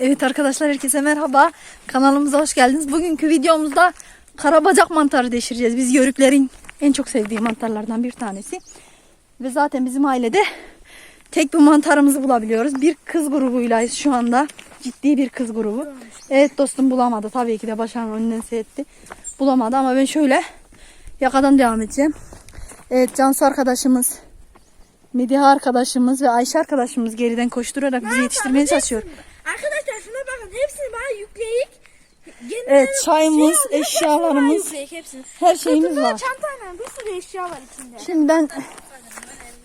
Evet arkadaşlar herkese merhaba. Kanalımıza hoş geldiniz. Bugünkü videomuzda karabacak mantarı deşireceğiz. Biz yörüklerin en çok sevdiği mantarlardan bir tanesi. Ve zaten bizim ailede tek bir mantarımızı bulabiliyoruz. Bir kız grubuylayız şu anda. Ciddi bir kız grubu. Evet dostum bulamadı. Tabii ki de başarının önünden seyretti. Bulamadı ama ben şöyle yakadan devam edeceğim. Evet Cansu arkadaşımız, Mediha arkadaşımız ve Ayşe arkadaşımız geriden koşturarak bizi yetiştirmeye çalışıyor. Arkadaşlar hepsini bana yükleyip yeniden Evet çayımız, şey hepsini bana eşyalarımız, her şeyimiz var. çantayla bir sürü eşya var içinde. Şimdi ben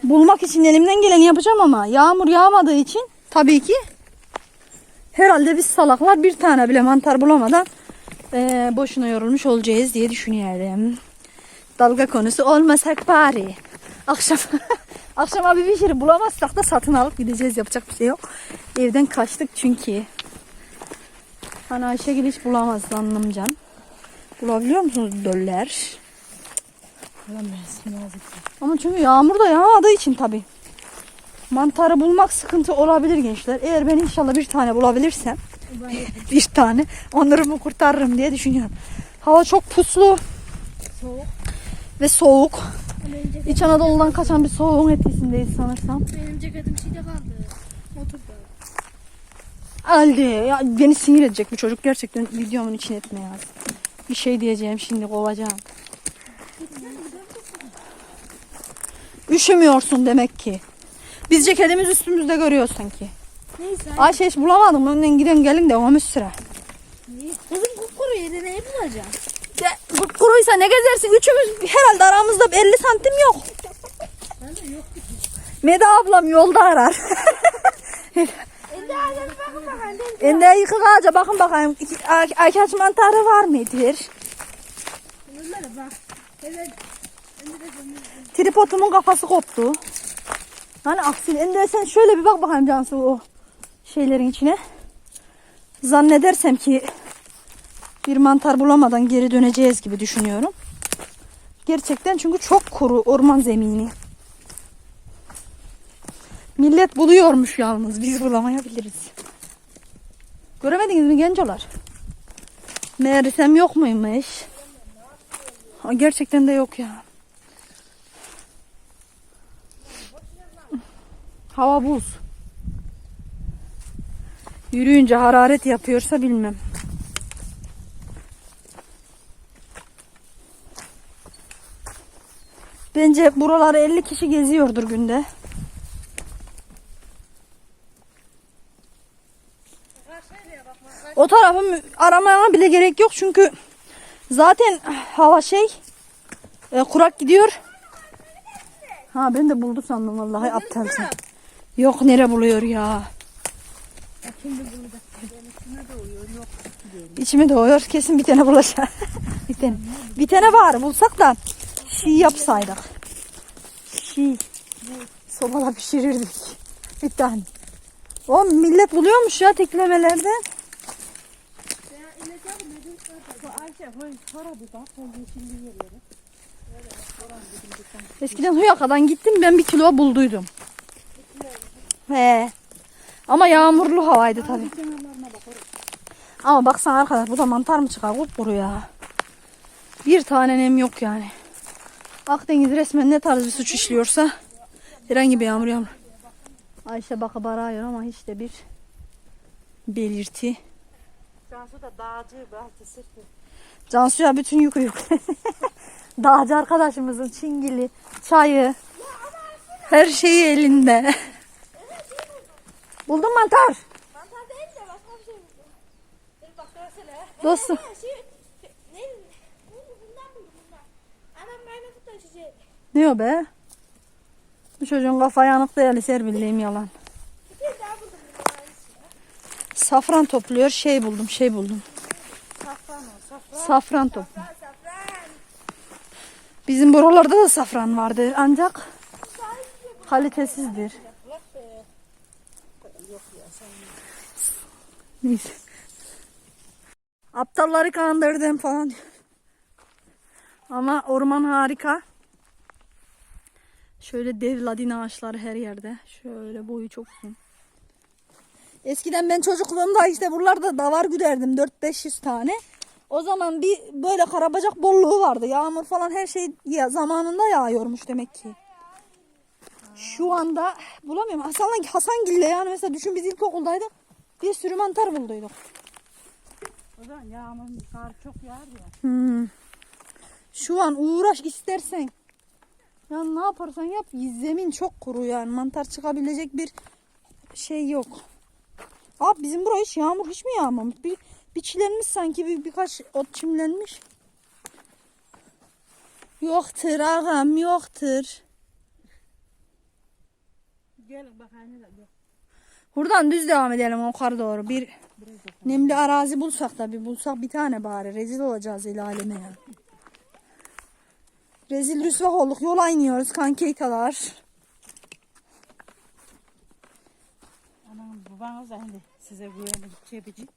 bulmak için elimden geleni yapacağım ama yağmur yağmadığı için tabii ki herhalde biz salaklar bir tane bile mantar bulamadan eee, boşuna yorulmuş olacağız diye düşünüyorum. Dalga konusu olmasak bari. Akşam akşam abi bir şey bulamazsak da satın alıp gideceğiz yapacak bir şey yok. Evden kaçtık çünkü. Hani Ayşegül hiç bulamaz anlamcan. Bulabiliyor musunuz döller? Ama çünkü yağmur da yağmadığı için tabi. Mantarı bulmak sıkıntı olabilir gençler. Eğer ben inşallah bir tane bulabilirsem bir tane onları kurtarırım diye düşünüyorum. Hava çok puslu Soğuk. ve soğuk. İç Anadolu'dan kaçan bir soğuğun etkisindeyiz sanırsam. benim ceketim şeyde kaldı. Halde ya beni sinir edecek bu çocuk gerçekten videomun içine etme ya. Bir şey diyeceğim şimdi kovacağım. Üşümüyorsun demek ki. Biz ceketimiz üstümüzde görüyor sanki. Neyse. Ayşe hiç bulamadım. Önden giden gelin devam et sıra. Kızım kupkuru yedi neyi bulacağım? De, bu kuruysa ne gezersin? Üçümüz herhalde aramızda 50 santim yok. Bende yok. Meda ablam yolda arar. Ende yıkık bakın bakayım. Akaç mantarı var mıdır? Tripodumun kafası koptu. Hani aksi. Ende sen şöyle bir bak bakayım Cansu o şeylerin içine. Zannedersem ki bir mantar bulamadan geri döneceğiz gibi düşünüyorum. Gerçekten çünkü çok kuru orman zemini. Millet buluyormuş yalnız. Biz bulamayabiliriz. Göremediniz mi gencolar? Meğersem yok muymuş? Ha, gerçekten de yok ya. Hava buz. Yürüyünce hararet yapıyorsa bilmem. Bence buraları 50 kişi geziyordur günde. O tarafı aramaya bile gerek yok çünkü zaten hava şey e, kurak gidiyor. Ha ben de buldu sandım vallahi aptal sen. Yok nere buluyor ya. İçime doğuyor. Kesin bir tane bulacak. bir tane. Bir tane var. Bulsak da şey yapsaydık. Şey. Sobala pişirirdik. Bir tane. O millet buluyormuş ya teklemelerden. Eskiden Huyaka'dan gittim ben bir kilo bulduydum. He. Ama yağmurlu havaydı tabii. Ama baksana arkadaş bu da mantar mı çıkar kupkuru ya. Bir tane nem yok yani. Akdeniz resmen ne tarz bir suç işliyorsa herhangi bir yağmur yağmur. Ayşe bakı barağıyor ama hiç de bir belirti. Cansu da dağcı, bahçe sırtı. Cansu'ya bütün yükü yük. Dağcı arkadaşımızın çingili, çayı, her şeyi elinde. Buldun mantar. Mantar değil de başka bir şey buldum. Dur bak görsene. Dostum. Ha, Şey, ne? Bu- Bundan buldum bundan. Anam bana tut da şey. Ne o be? Bu çocuğun kafa yanık değerli serbilliğim yalan. Bir tane daha buldum. bundan aynısı. Safran topluyor şey buldum şey buldum. Safran safran. Safran toplu. Safran, safran. Bizim buralarda da safran vardı ancak kalitesizdir. Neyse. Aptalları kandırdım falan. Ama orman harika. Şöyle dev ladin ağaçları her yerde. Şöyle boyu çok uzun. Eskiden ben çocukluğumda işte buralarda davar güderdim 4-500 tane. O zaman bir böyle karabacak bolluğu vardı. Yağmur falan her şey ya, zamanında yağıyormuş demek ki. Şu anda bulamıyorum. Hasan'la Hasangil'le yani mesela düşün biz ilkokuldaydık. Bir sürü mantar bulduyduk. O zaman yağmur, kar çok yağar ya. Hmm. Şu an uğraş istersen. Ya ne yaparsan yap zemin çok kuru yani mantar çıkabilecek bir şey yok. Abi bizim buraya hiç yağmur hiç mi yağmamış? Bir, bir çilenmiş sanki bir, birkaç ot çimlenmiş. Yoktur ağam yoktur. Gel bak anne. Buradan düz devam edelim yukarı doğru. Bir nemli arazi bulsak da bir bulsak bir tane bari. Rezil olacağız el aleme ya. Rezil rüsva olduk. Yola iniyoruz kankeytalar. Anam babanız da hani size güvenli çepici.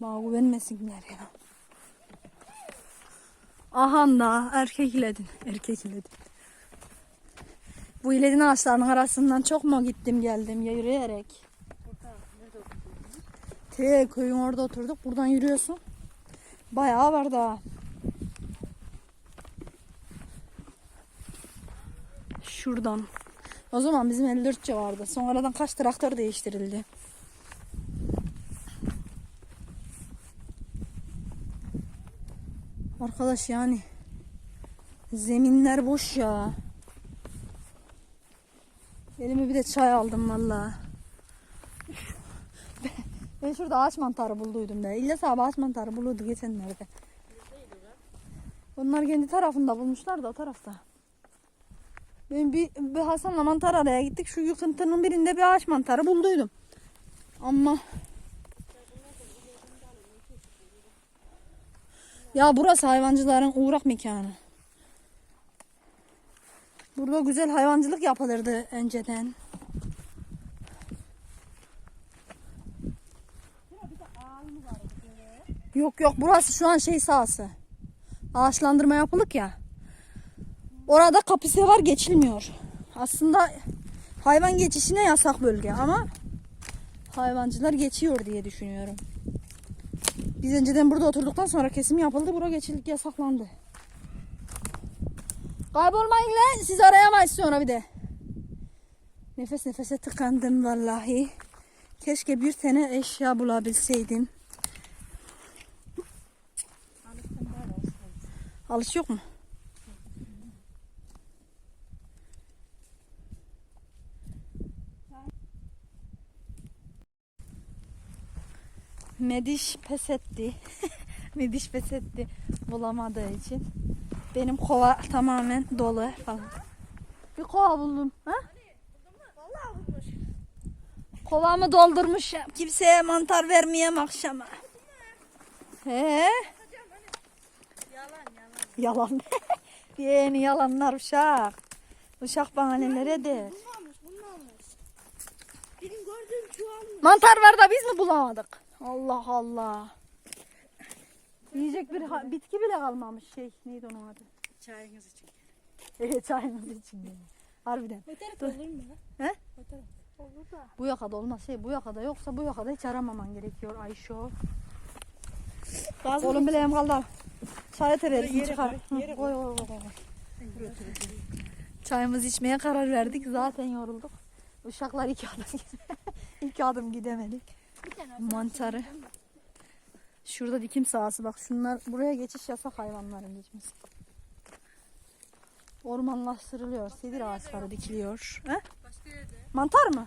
Bana güvenmesinler ya. Ahan da erkek iledin. Erkek iledin. Bu iledin ağaçlarının arasından çok mu gittim geldim ya yürüyerek. Te köyün orada oturduk. Buradan yürüyorsun. Bayağı var daha. Şuradan. O zaman bizim 54 vardı. Sonradan kaç traktör değiştirildi. Arkadaş yani zeminler boş ya. Elime bir de çay aldım valla. Ben şurada ağaç mantarı bulduydum be. İlla abi ağaç mantarı bulurdu geçenlerde. Onlar kendi tarafında bulmuşlar da o tarafta. Bir, bir Hasan'la mantar araya gittik. Şu yıkıntının birinde bir ağaç mantarı bulduydum. Ama Ya burası hayvancıların uğrak mekanı. Burada güzel hayvancılık yapılırdı önceden. Yok yok burası şu an şey sahası. Ağaçlandırma yapılık ya. Orada kapısı var geçilmiyor. Aslında hayvan geçişine yasak bölge ama hayvancılar geçiyor diye düşünüyorum. Biz önceden burada oturduktan sonra kesim yapıldı. Bura geçildik yasaklandı. Kaybolmayın lan. Siz arayamayız sonra bir de. Nefes nefese tıkandım vallahi. Keşke bir tane eşya bulabilseydim. Alış yok mu? Mediş pes etti. Mediş pes etti bulamadığı için. Benim kova tamamen dolu falan. Bir kova buldum. Ha? Kovamı doldurmuş. Kimseye mantar vermeyeyim akşama. He? Yalan yalan. Yalan. Yeni yalanlar uşak. Uşak şu almış. Mantar var da biz mi bulamadık? Allah Allah. Yiyecek bir ha- bitki bile kalmamış şey. Neydi onun adı? Çayınız için. Evet çayımız için. yani. Harbiden. Dur. olur mu? He? Bu taraf. Olur da. Bu yakada olmaz şey bu yakada yoksa bu yakada hiç aramaman gerekiyor Ayşo. Oğlum bileğim kaldı. Çay tereyağı Yere çıkar. koy, Hı, yere koy, koy, koy, koy. Çayımızı içmeye karar verdik. Zaten yorulduk. Uşaklar iki adım iki adım gidemedik. Mantarı. Şurada dikim sahası bak şunlar buraya geçiş yasak hayvanların geçmesi. Ormanlaştırılıyor. Sedir ağaçları dikiliyor. He? Mantar mı?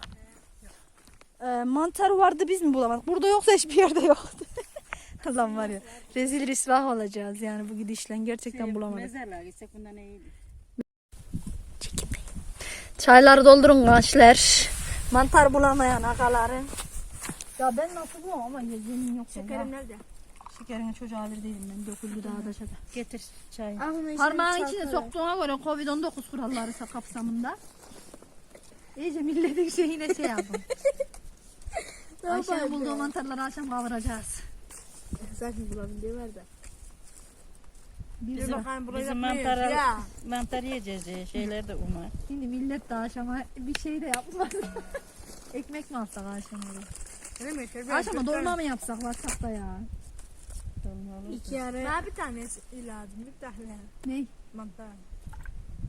Ee, mantar vardı biz mi bulamadık? Burada yoksa hiçbir yerde yoktu. Allah'ım var ya. Rezil risvah olacağız yani bu gidişle. Gerçekten bulamadık. Mezarlığa gitsek bundan iyiydi. Çayları doldurun gençler. Mantar bulamayan akaların. Ya ben nasıl bulamam ama yemin yok. ya. Şekerim nerede? Şekerini çocuğa bir değilim ben. Döküldü daha da şaka. Getir çayı. Parmağın içine soktuğuna göre Covid-19 kuralları kapsamında. İyice milletin şeyine şey yapın. Ayşe'nin bulduğu mantarları akşam kavuracağız. Zaten da. Bizim, bakayım, buraya bizim yapmayız mantar, ya. mantar yiyeceğiz. ya, Şeyler de umar. Şimdi millet de akşama bir şey de yapmaz. Ekmek mi alsak akşama? Öyle mi? Şöyle Akşama dolma mı yapsak WhatsApp'ta ya? İki ara. Daha bir tanesi lazım. Bir tane. Ne? Mantar.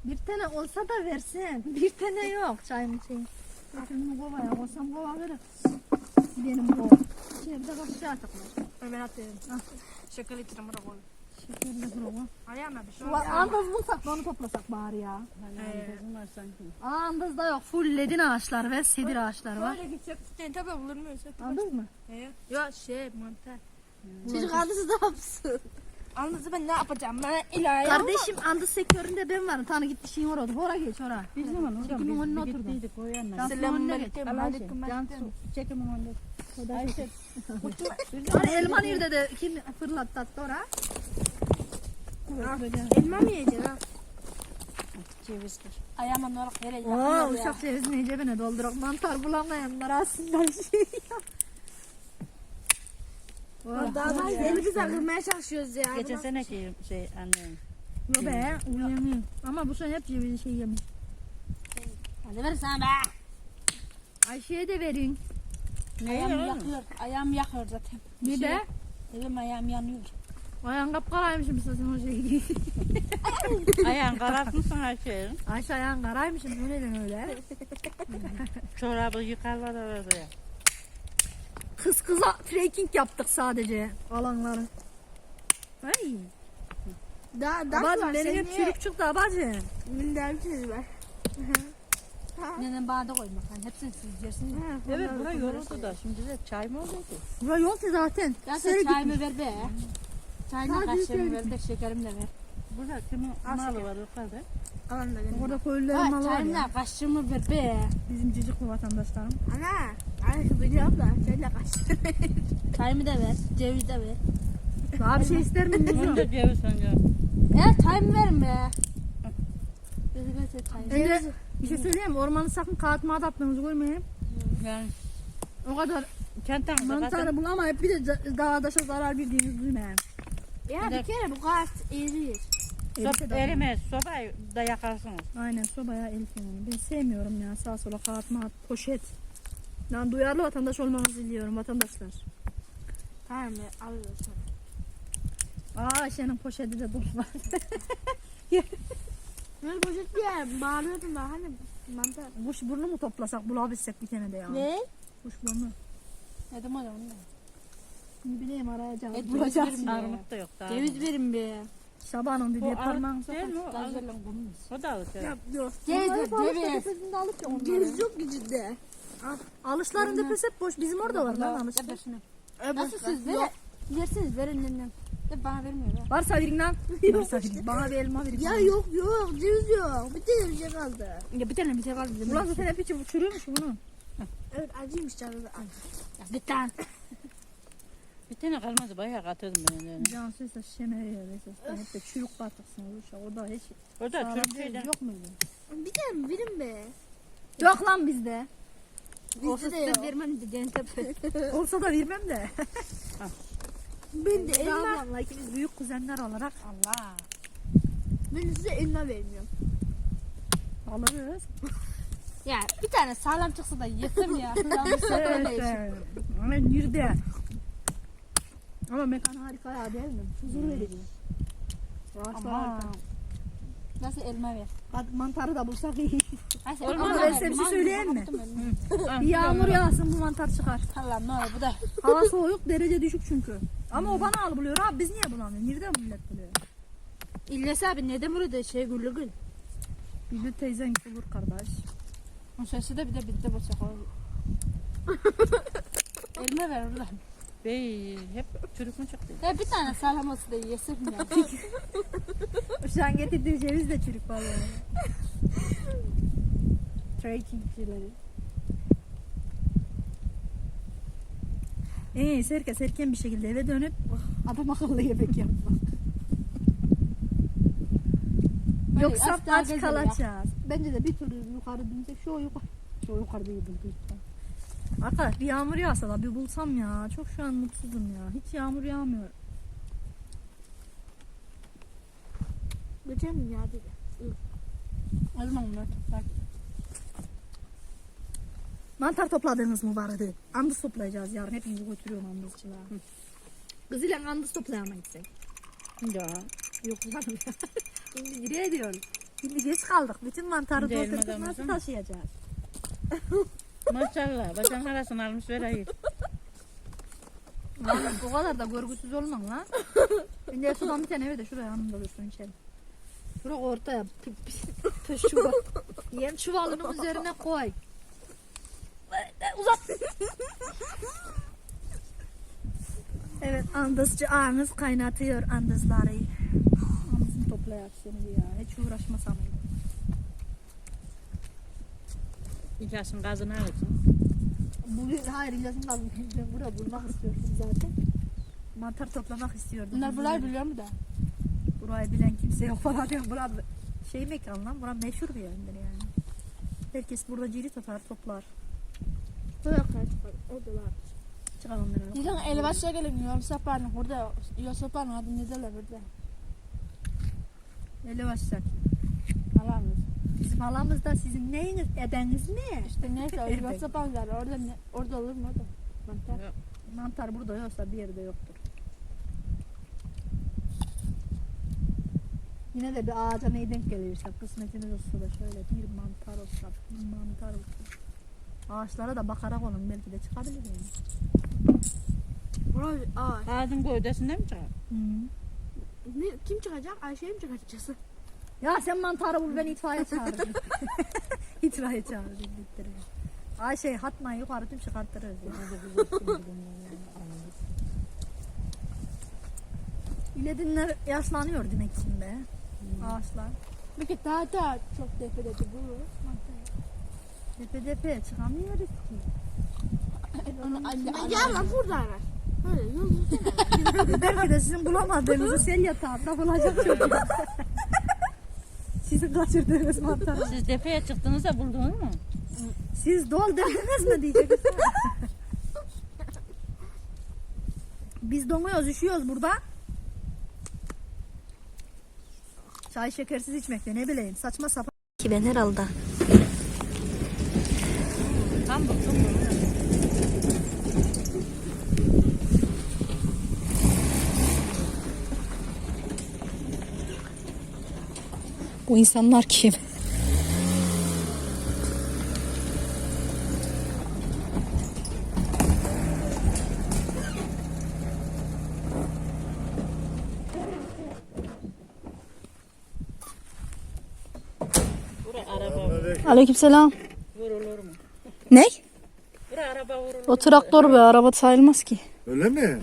Bir tane olsa da versin. Bir tane yok. Çayımı içeyim. Bakın bu kovaya koysam kova verir. Benim kova. Şimdi bir de bak şey ataklar. Ben atıyorum. Ah. Şeker içine bırak Ayağına bir şey andız bulsak da onu toplasak bari ya. Kızım var sanki. Andızda yok. Full ledin ağaçları ve sedir ağaçları var. Böyle gidecek. Yani tabii bulur muyuz? Andız mı? Ya şey mantar. Çocuk andızı ne yapsın? Andızı ben ne yapacağım? Ben ilahi Kardeşim andız sektöründe ben varım. Tanı git işin orada. Ora geç ora. Bir zaman oradan Çekimin önüne oturdum. Allah'a Aleyküm aleyküm. su çekimin önünde. Ayşe. Hani elma nerede de kim fırlattı attı ora? Elma mı yiyeceksin ha? Cevizdir. Ayağıma olarak yere Oo uşak cevizini cebine doldurak mantar bulamayanlar aslında şey yok. Oh, Daha da yeni güzel kırmaya çalışıyoruz ya. Geçen seneki şey annem. Yo be uyanayım. Ama bu sene hep cevizi şey yemiş. Hadi ver sana be. Ayşe'ye de verin. Ayağım yakıyor. Ayağım yakıyor zaten. Bir de Elim ayağım yanıyor. Ayağın kapkaraymışım sesin o şey. Ayağın karartmışsın Ayşe. Ayşe ayağın karaymışım bu neden öyle? Çorabı yıkarlar arada. Kız kıza trekking yaptık sadece alanları. Ay. Daha daha Abacım benim hep çürük çıktı abacım. Minder bir şey var. Nenem bana da koymak. Yani hepsini siz yersiniz. Evet bura yoruldu da şimdi de çay mı oldu ki? Bura yol ki zaten. Sen çayımı ver be. Çayına Hadi kaşığımı ver de şekerimi de ver. Burada kimin malı var yukarıda? Alan da benim. Orada köylülerin malı var ya. kaşığımı ver be. Bizim cicikli vatandaşlarım. Ana. Ana biliyorum da çayla kaşığı Çayımı da ver. Ceviz de ver. Daha bir şey ister mi? Onu da ceviz önce. E çayımı verin be. Önce bir şey söyleyeyim? Ormanı sakın kağıt mağda attığınızı görmeyin. Yani O kadar kentten mantarı bulamayıp bir de dağdaşa zarar verdiğinizi duymayın. Ya bir kere bu eriyor. Elbise Sob de- erimez sobayı da yakarsınız. Aynen sobaya el yani. Ben sevmiyorum ya sağa sola kağıt mağat, poşet. Ben duyarlı vatandaş olmanızı diliyorum vatandaşlar. Tamam be alıyorsun. Aa Ayşe'nin poşeti de dolu var. Ben poşet diye bağırıyordum ben hani mantar. Kuş burnu mu toplasak bulabilsek bir tane de ya. Ne? Kuş burnu. Dedim hadi onu. Ne bileyim arayacağız. Et bulacağız. Armut da yok daha. Ceviz verin be. Şaban'ın dediği O parmağın armut değil mi o? Da alır. ya. Yok. Ceviz, Ceviz, ceviz. yok ki ciddi. Alışların tepesi hep boş. Bizim orada var lan alış. Ya ver şunu. Nasıl siz verin? Yersiniz verin nenem. De bana vermiyor be. Varsa verin lan. Varsa verin. Bana bir elma verin. Ya yok yok ceviz yok. Bir tane bir şey kaldı. Ya bir tane bir şey bizim. Ulan zaten hep içi bu çürüyormuş bunun. Evet acıymış canım. Ya bir tane. Bir tane kalmaz bayağı katıyordum ben. Yani. Can sesle şemeriyor esasında. Hep de çürük batıksın oluşa. O da hiç O da sağlam değil. şeyden. Yok muydu? Bir tane verin be. Yok lan bizde. Bizde de yok. vermem de cente Olsa da vermem de. Ben de Elma. elma. Ablamla ikimiz büyük kuzenler olarak Allah. Ben size elma vermiyorum. alırız. Ya bir tane sağlam çıksa da yesem ya. İşim. Evet. Ama nerede? Ama mekan harika ya değil mi? Huzur verici. Ağaçlar Ama harika. Nasıl elma ver? Hadi mantarı da bulsak iyi. Ay sen Ama elma ben ver. size bir şey söyleyeyim mi? Bir yağmur yağsın bu mantar çıkar. Allah'ım ne olur bu da. Hava soğuk derece düşük çünkü. Ama o bana al buluyor abi biz niye bulamıyoruz? Nerede millet buluyor? İlyas abi neden burada şey güllü gül? Bildi teyzen bulur kardeş. O sesi de bir de bir de bıçak olur. elma ver oradan. Bey hep çürük mü çıktı? Ya bir tane sağlam olsa da yesem ya. Şu an getirdiği ceviz de çürük vallahi. Trekkingçileri. Ee, herkes erken bir şekilde eve dönüp adam akıllı yemek yapmak. Yoksa aç kalacağız. Bence de bir türlü yukarı binecek. Şu yukarı. Şu yukarı değil. Arkadaş bir yağmur yağsa da bir bulsam ya. Çok şu an mutsuzum ya. Hiç yağmur yağmıyor. Mi ya dedi. O zaman ver. Bak. Mantar topladığınız mı vardı? Andız toplayacağız yarın. Hepinizi götürüyorum andızcılığa. Kız ile andız toplayama gitsek. Ya. Yok canım ya. Şimdi nereye diyorsun? Şimdi geç kaldık. Bütün mantarı adamız, Nasıl taşıyacağız? Maşallah. Başan arasını almış ver hayır. Lan o kadar da görgüsüz olmam lan. Şimdi sudan bir tane ver de şuraya yanımda dursun içelim. Şuraya ortaya. Pi, çuval. Yem çuvalının üzerine koy. Uzat. evet andızcı ağamız kaynatıyor andızları. Andızını toplayak seni ya. Hiç uğraşmasam. İlhasın gazını alırsın. Bugün hayır İlyas'ın lazım. Ben burada bulmak istiyordum zaten. Mantar toplamak istiyordum. Bunlar burayı biliyor mu da? Burayı bilen kimse yok falan diyorum. Bura şey mekan lan. Bura meşhur bir yerdir yani. Herkes burada ciri tutar, toplar. Böyle kaçtılar. Oradalar. Çıkar onları. Diyeceğim elbaşa gelin yol sapanı. Burada yol sapanı adı ne derler burada? Ele başlar. Alamıyoruz. Bizim halamız da sizin neyiniz, edeniz ne? İşte neyse o Evet. yol sapanı var. Orada, ne, orada olur mu orada? Mantar. Yok. Mantar burada yoksa bir yerde yoktur. Yine de bir ağaca ne denk gelirse kısmetiniz olsa da şöyle bir mantar olsa, bir mantar olsa. Ağaçlara da bakarak olun belki de çıkabilir yani. Burası ağaç. Ağacın gövdesinde mi çıkar? Hı. Ne, kim çıkacak? Ayşe'yi mi çıkartacağız? Ya sen mantarı bul ben itfaiye çağırırım. itfaiye çağırırım. bittirir. Ayşe hatmayı yukarı tüm çıkartırız. İledinler yaşlanıyor demek için be. Ağaçlar. Bir kere daha da çok tepede bu. Tepe tepe çıkamıyoruz ki. Ya lan burada var. Belki de sizin bulamadığınızı sel yatağında bulacak çocuk. Sizin kaçırdığınız mantarı. Siz tepeye çıktığınızda buldunuz mu? Siz dol dediniz mi diyecek. Biz donuyoruz, üşüyoruz burada. Çay şekersiz içmekte ne bileyim saçma sapan. Ki ben herhalde. Bu insanlar kim? Aleykümselam. vurulur mu? Ne? Bura araba vurulur. O traktör be araba sayılmaz ki. Öyle mi?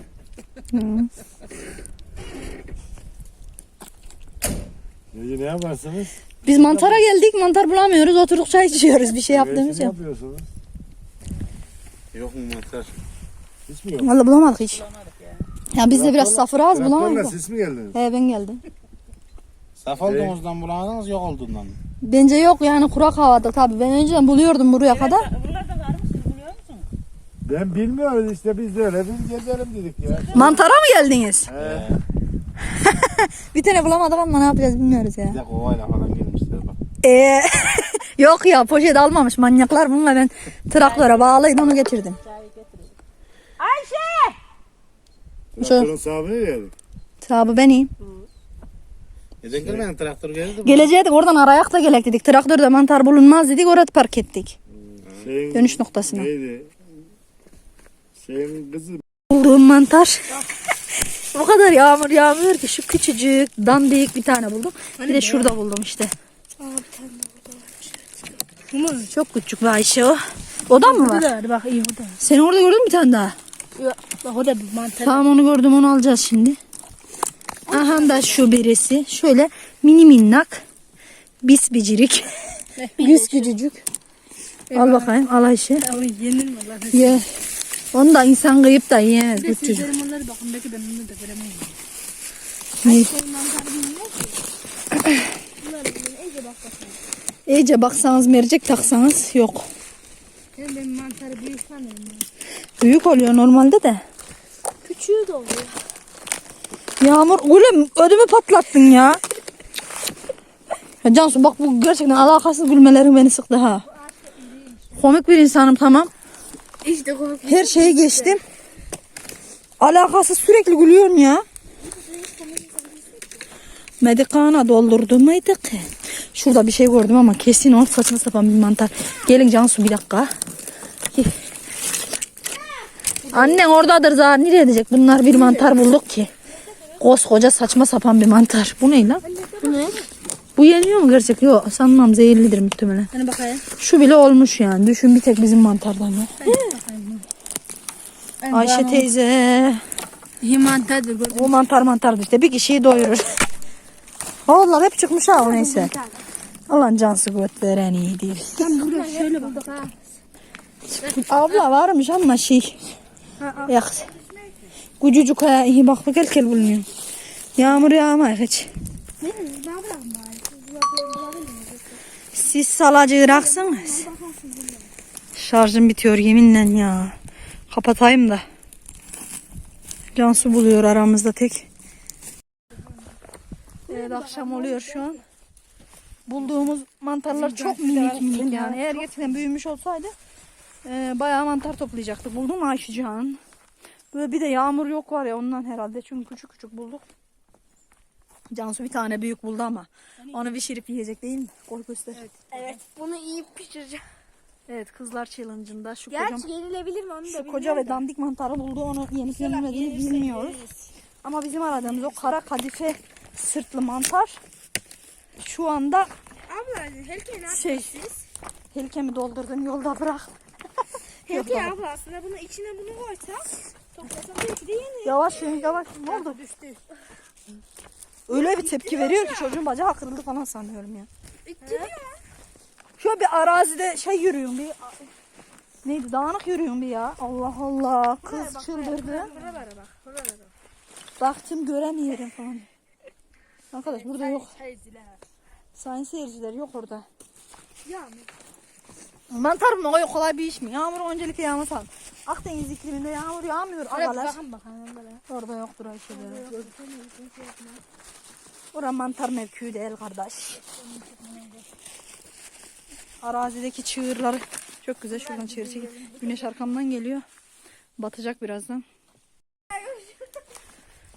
Ne, ne yaparsınız? Biz mantara geldik mantar bulamıyoruz oturduk çay içiyoruz bir şey yaptığımız yok. yapıyorsunuz. Yok mu mantar? Hiç mi yok? Valla bulamadık hiç. Bulamadık ya. Ya biz de biraz safır az traktörle bulamadık. siz mi geldiniz? He ben geldim. Saf olduğunuzdan bulamadınız yok olduğundan. mı? Bence yok yani kurak havada tabii. Ben önceden buluyordum buraya kadar. Buralarda var mı siz biliyor musunuz? Ben bilmiyorum işte biz de öyle biz gezelim dedik ya. Mantara mı geldiniz? He. Bir tane bulamadık ama ne yapacağız bilmiyoruz ya. Bir de kovayla falan gelmişler bak. Ee, yok ya poşet almamış manyaklar bununla ben traktöre bağlayıp onu getirdim. Traktörün sahibi geldik? Sahibi beniyim. Neden gelmedin traktör geldi mi? Geleceğiydik oradan arayak da gelek dedik. Traktörde mantar bulunmaz dedik orada park ettik. Şeyin, Dönüş noktasına. Neydi? Şeyin kızı Bulduğum mantar. O kadar yağmur yağmıyor ki şu küçücük dandik bir tane buldum. Bir de şurada buldum işte. Çok küçük bir Ayşe o. O da mı var? Hadi bak iyi burada. Sen orada gördün mü bir tane daha? Yok bak orada bir mantar. Tamam onu gördüm onu alacağız şimdi. Aha da şu birisi. Şöyle mini minnak. Bis bicirik. Güz küçücük. Al bakayım al Ayşe. O yenir mi lan? Ye. Onu da insan kıyıp da yiyemez bu çocuk. Sizlerim onları bakın belki ben onu da göremeyim. Ne? Benim iyice baksanız mercek taksanız yok. Ben benim mantarı büyük sanırım. Büyük oluyor normalde de. Küçüğü de oluyor. Yağmur gülüm ödümü patlattın ya. ya Cansu bak bu gerçekten alakasız gülmelerin beni sıktı ha. Komik bir insanım tamam. İşte komik. Her şeyi geçtim. Alakası sürekli gülüyorsun ya. Medikana doldurdu ki? Şurada bir şey gördüm ama kesin o saçma sapan bir mantar. Gelin Cansu bir dakika. Annen oradadır zaten nereye edecek? Bunlar bir mantar bulduk ki. Koskoca saçma sapan bir mantar. Bu ne lan? Bu ne? Bu yeniyor mu gerçek? Yok sanmam zehirlidir muhtemelen. Hani bakayım. Şu bile olmuş yani. Düşün bir tek bizim mantardan ya. Ayşe teyze. Himantadır. gördün mü? O mantar mantardır işte. Bir kişiyi doyurur. Vallahi hep çıkmış ha o neyse. Allah'ın cansı göt veren iyidir. Ben burada şöyle bak. Abla varmış ama şey. Yak. Gücücük ha iyi bak gel gel bulunuyor. Yağmur yağmay hiç. Siz salacı bıraksınız. Şarjım bitiyor yeminle ya. Kapatayım da. Cansu buluyor aramızda tek. Evet akşam oluyor şu an. Bulduğumuz mantarlar çok minik minik yani. Eğer gerçekten büyümüş olsaydı e, bayağı mantar toplayacaktık. Buldum Ayşecan. Böyle bir de yağmur yok var ya ondan herhalde. Çünkü küçük küçük bulduk. Cansu bir tane büyük buldu ama onu pişirip yiyecek değil mi? Koy göster. Evet, Evet. Bunu iyi pişireceğim. kızlar challenge'ında şu Gerçi kocam yenilebilir mi onu da şu bilmiyorum. koca ve dandik mantarı buldu. Onu yenip yenilmediğini bilmiyoruz. Ama bizim aradığımız o kara kadife sırtlı mantar şu anda Abla Helke ne şey yapıyorsunuz? helkemi doldurdum yolda bırak. Helke abla aslında bunu içine bunu koysak toplasak belki de yenir. Yavaş yavaş yavaş ne oldu? Düştü. Öyle bir tepki veriyor ki çocuğun bacağı kırıldı falan sanıyorum ya. İttiriyor. Şöyle bir arazide şey yürüyorum bir neydi dağınık yürüyorum bir ya. Allah Allah kız çıldırdı. Buralara bak. Buralara bak. Baktım göremiyorum falan. Arkadaş burada yok. Sayın seyirciler yok orada. Yani. Mantar mı? O kolay bir iş mi? Yağmur öncelikle yağmaz abi. Akdeniz ikliminde yağmur yağmıyor agalar. Bakın bakalım. Orada yoktur Ayşe'de. Ora mantar mevkii değil kardeş. Arazideki çığırlar çok güzel. Şuradan çığır çekeyim. Güneş arkamdan geliyor. Batacak birazdan.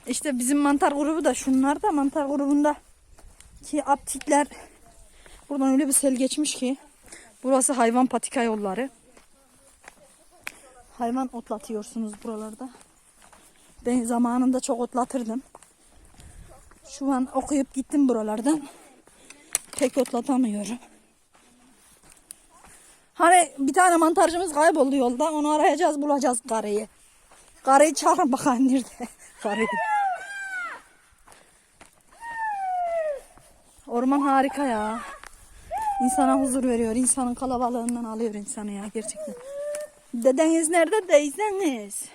İşte bizim mantar grubu da şunlar da mantar grubunda ki aptikler buradan öyle bir sel geçmiş ki burası hayvan patika yolları. Hayvan otlatıyorsunuz buralarda. Ben zamanında çok otlatırdım. Şu an okuyup gittim buralardan. Pek otlatamıyorum. Hani bir tane mantarcımız kayboldu yolda. Onu arayacağız bulacağız karıyı. Karıyı çağırın bakalım nerede. Karıyı. Orman harika ya. İnsana huzur veriyor. insanın kalabalığından alıyor insanı ya gerçekten. Dedeniz nerede deyseniz.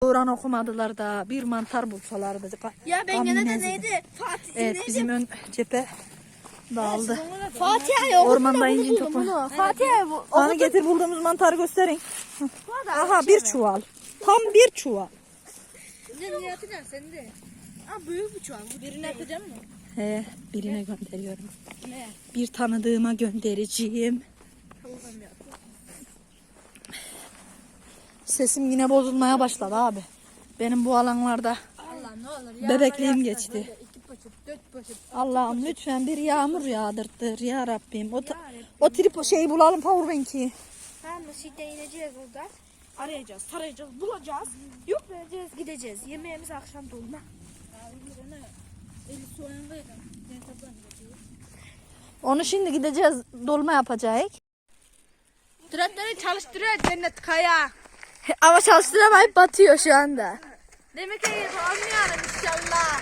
Kur'an okumadılar da bir mantar bulsalardı. Ya ben gene de neydi? Fatih Evet neydi? bizim ön cephe dağıldı. Fatih ya Ormanda incin topla. Fatih bu. Bana getir bulduğumuz mantarı gösterin. Aha bir çuval. Tam bir çuval. Ne niye atacaksın sen de? Aa büyük bir çuval. Birine atacak mı? He, birine gönderiyorum. Bir tanıdığıma göndereceğim. Sesim yine bozulmaya başladı abi. Benim bu alanlarda Allah ne olur ya. bebekliğim geçti. Allah'ım lütfen bir yağmur yağdırttır ya Rabbim. O, ta- o trip şeyi bulalım powerbank'i. Tamam mı? Şimdi ineceğiz oradan. Arayacağız, tarayacağız, bulacağız. Yok vereceğiz, gideceğiz. Yemeğimiz akşam dolma. Onu şimdi gideceğiz dolma yapacağız. Traktörü çalıştırıyor Cennet Kaya. Ama çalıştıramayıp batıyor şu anda. Demek ki anlıyorum inşallah.